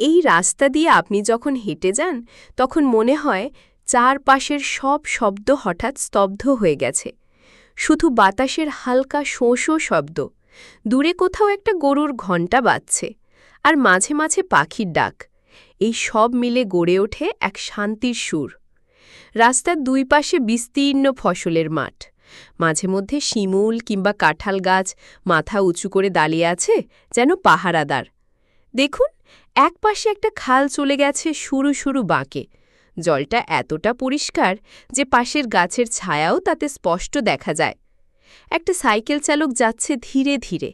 এই রাস্তা দিয়ে আপনি যখন হেঁটে যান, তখন মনে হয় চারপাশের সব শব্দ হঠাৎ স্তব্ধ হয়ে গেছে। শুধু বাতাসের হালকা শোঁ শোঁ শব্দ। দূরে কোথাও একটা গরুর ঘণ্টা বাজছে, আর মাঝে মাঝে পাখির ডাক। এই সব মিলে গড়ে ওঠে এক শান্তির সুর। রাস্তার দুই পাশে বিস্তীর্ণ ফসলের মাঠ। মাঝে মধ্যে শিমুল কিংবা কাঁঠাল গাছ মাথা উঁচু করে দাঁড়িয়ে আছে যেন পাহারাদার। দেখুন এক পাশে একটা খাল চলে গেছে শুরু শুরু বাঁকে। জলটা এতটা পরিষ্কার যে পাশের গাছের ছায়াও তাতে স্পষ্ট দেখা যায়। একটা সাইকেল চালক যাচ্ছে ধীরে ধীরে।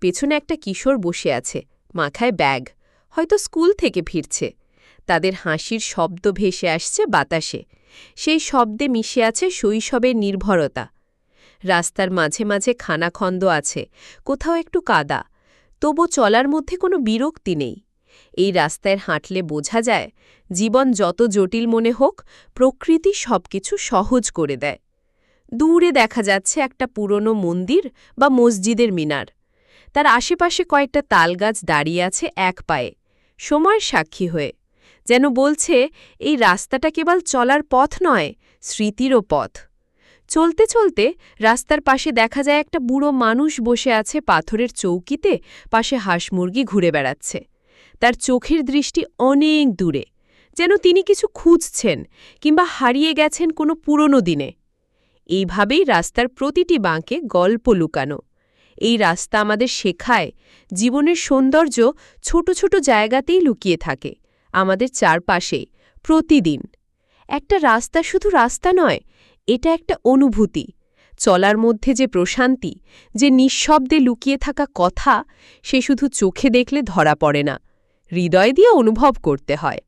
পেছনে একটা কিশোর বসে আছে মাথায় ব্যাগ, হয়তো স্কুল থেকে ফিরছে। তাদের হাসির শব্দ ভেসে আসছে বাতাসে। সেই শব্দে মিশে আছে শৈশবের নির্ভরতা। রাস্তার মাঝে মাঝে খানাখন্দ আছে, কোথাও একটু কাদা তবু চলার মধ্যে কোনো বিরক্তি নেই। এই রাস্তায় হাঁটলে বোঝা যায়, জীবন যত জটিল মনে হোক, প্রকৃতি সবকিছু সহজ করে দেয়। দূরে দেখা যাচ্ছে একটা পুরনো মন্দির বা মসজিদের মিনার। তার আশেপাশে কয়েকটা তালগাছ দাঁড়িয়ে আছে এক পায়ে, সময়ের সাক্ষী হয়ে, যেন বলছে, এই রাস্তাটা কেবল চলার পথ নয়, স্মৃতিরও পথ। চলতে চলতে রাস্তার পাশে দেখা যায় একটা বুড়ো মানুষ বসে আছে পাথরের চৌকিতে, পাশে হাঁস মুরগি ঘুরে বেড়াচ্ছে। তার চোখের দৃষ্টি অনেক দূরে, যেন তিনি কিছু খুঁজছেন কিংবা হারিয়ে গেছেন কোনো পুরনো দিনে। এইভাবেই রাস্তার প্রতিটি বাঁকে গল্প লুকানো। এই রাস্তা আমাদের শেখায় জীবনের সৌন্দর্য ছোট ছোট জায়গাতেই লুকিয়ে থাকে, আমাদের চারপাশে, প্রতিদিন। একটা রাস্তা শুধু রাস্তা নয় এটা একটা অনুভূতি। চলার মধ্যে যে প্রশান্তি, যে নিঃশব্দে লুকিয়ে থাকা কথা, সে শুধু চোখে দেখলে ধরা পড়ে না। হৃদয় দিয়ে অনুভব করতে হয়।